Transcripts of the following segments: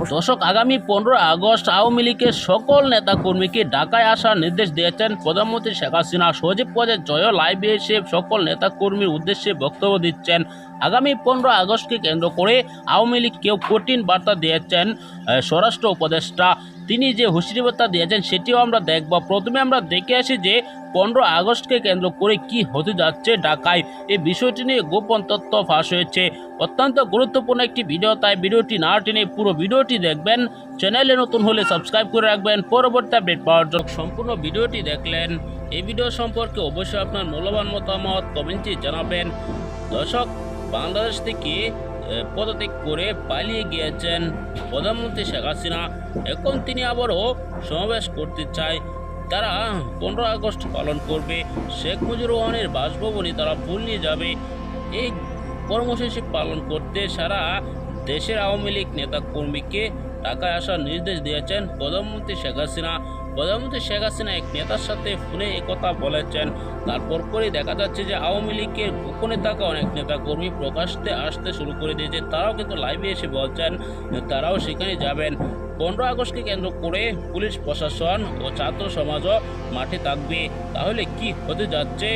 দর্শক, আগামী পনেরো আগস্ট আওয়ামী লীগের সকল নেতাকর্মীকে ঢাকায় আসার নির্দেশ দিয়েছেন প্রধানমন্ত্রী শেখ হাসিনা। সজীব পদে জয় লাইভে এসে সকল নেতাকর্মীর উদ্দেশ্যে বক্তব্য দিচ্ছেন। আগামী পনেরো আগস্টকে কেন্দ্র করে আওয়ামী লীগ কেউ কঠিন বার্তা দিয়েছেন স্বরাষ্ট্র উপদেষ্টা। তিনি যে হুঁশিয়ারি দিয়েছেন, সেটিও আমরা দেখব। প্রথমে আমরা দেখে আসি যে পনেরো আগস্টকে কেন্দ্র করে কি হতে যাচ্ছে ঢাকায়। এই বিষয়টি নিয়ে গোপন তথ্য ফাঁস হয়েছে। অত্যন্ত গুরুত্বপূর্ণ একটি ভিডিও, তাই ভিডিওটি না টেনে পুরো ভিডিওটি দেখবেন। চ্যানেলে নতুন হলে সাবস্ক্রাইব করে রাখবেন। পরবর্তী আপডেট পাওয়ার জন্য সম্পূর্ণ ভিডিওটি দেখলেন। এই ভিডিও সম্পর্কে অবশ্যই আপনার মূল্যবান মতামত কমেন্টে জানাবেন। দর্শক, বাংলাদেশ থেকে পদত্যাগ করে পালিয়ে গিয়েছেন প্রধানমন্ত্রী শেখ হাসিনা। এখন তিনি আবারও সমাবেশ করতে চায়। তারা পনেরো আগস্ট পালন করবে। শেখ মুজিবুর রহমানের বাসভবনে তারা ফুল নিয়ে যাবে। এই কর্মসূচি পালন করতে সারা দেশের আওয়ামী লীগ নেতা কর্মীকে ঢাকায় আসার নির্দেশ দিয়েছেন প্রধানমন্ত্রী শেখ হাসিনা। প্রধানমন্ত্রী শেখ হাসিনা এক নেতার সাথে ফোনে একথা বলেছেন। তারপর পরে দেখা যাচ্ছে যে আওয়ামী লীগের গোপনে থাকা অনেক নেতাকর্মী প্রকাশ্যে আসতে শুরু করে দিয়েছে। তারাও কিন্তু লাইভে এসে বলছেন, তারাও সেখানে যাবেন। পনেরো আগস্টকে কেন্দ্র করে পুলিশ, প্রশাসন ও ছাত্র সমাজও মাঠে থাকবে। তাহলে কি হতে যাচ্ছে?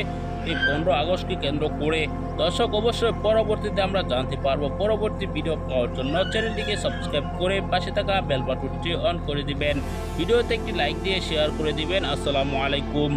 এই পনেরো আগস্টকে কেন্দ্র করে দর্শক অবশ্যই পরবর্তীতে আমরা জানতে পারব। পরবর্তী ভিডিও পাওয়ার জন্য চ্যানেলটিকে সাবস্ক্রাইব করে পাশে থাকা বেল বাটনটি অন করে দিবেন। ভিডিওতে একটি লাইক দিয়ে শেয়ার করে দিবেন। আসসালামু আলাইকুম।